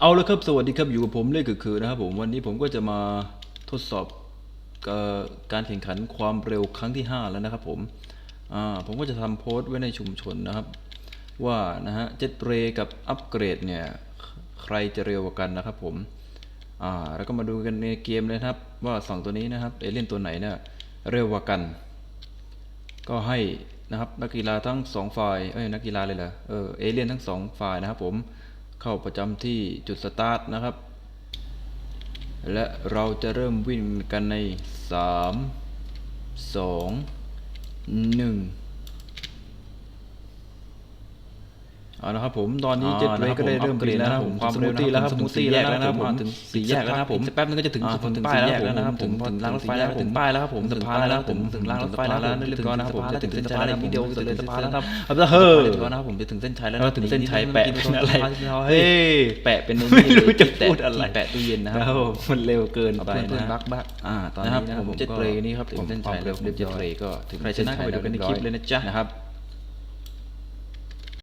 เอาละครับสวัสดีครับอยู่กับผมเลขคือนะครับผมวันนี้ผมก็จะมาทดสอบอการแข่งขันความเร็วครั้งที่ 5 แล้วนะครับผมผมก็จะทำโพสต์ไว้ในชุมชนนะครับ ว่านะฮะเจ็ตเรกับอัปเกรดเนี่ยใครจะเร็วกว่ากันนะครับผมแล้วก็มาดูกันในเกมเลยนะครับว่าสองตัวนี้นะครับเอเลี่ยนตัวไหนเนี่ยเร็วกว่ากัน ก็ให้นะครับนักกีฬาทั้งสองฝ่ายเอ้ยนักกีฬาเลยเหรอเออเอเลี่ยนทั้งสองฝ่ายนะครับผม เข้าประจำที่จุดสตาร์ทนะครับ และเราจะเริ่มวิ่งกันใน 3 2 1 เอาละครับผมตอนนี้อ่าเจ็ตเรนะครับก็ได้ผมเริ่มอัปเกรดแล้วนะครับนะผมความสเร็มูวทตี้แล้วครับถึสงมูทตี้แล้วนะครับถึงมาถึงสี่แยกแล้วนะครับผมอีกสักแป๊บนึงก็จะถึงอ่าถึงถึงป้ายสี่แล้วแยกแล้วนะครับผมถึงถึงรางรถไฟถึงแล้วถึถึงงป้าป้ายยแล้แล้ววคครัรับบผมผมถึถึงงสะสะพาพานนแล้แล้ววนะนะคครัรับบผมผมถึถึงงสะสะพาพานนแล้แล้ววถึถึงงสะเส้นพานชัยแล้แล้ววถึงถึเส้งนเส้ชันยชัยแล้แล้ววคครัรับบเฮ้ยนะครับผมจะถึงเส้นชัยแล้วนะครับผมถึงเส้นชัยแล้วนะครับเฮ้ยแปะเป็นในนี้ไม่รู้จะพูดอะไรแปะตู้เย็นนะคครัรับบผมมันเร็วเกินไปเพื่อนนะๆบักบักอ่าตอนนะครับนี้นะผมผมเจ็ตก็เรย์นี่ครับถึงเส้นชัยแล้วความเร็วเจ็ตเรย์ก็ถึงใครชนะส้ก็ไปดูกันในคลิปเลยนะจ๊ะนะครับ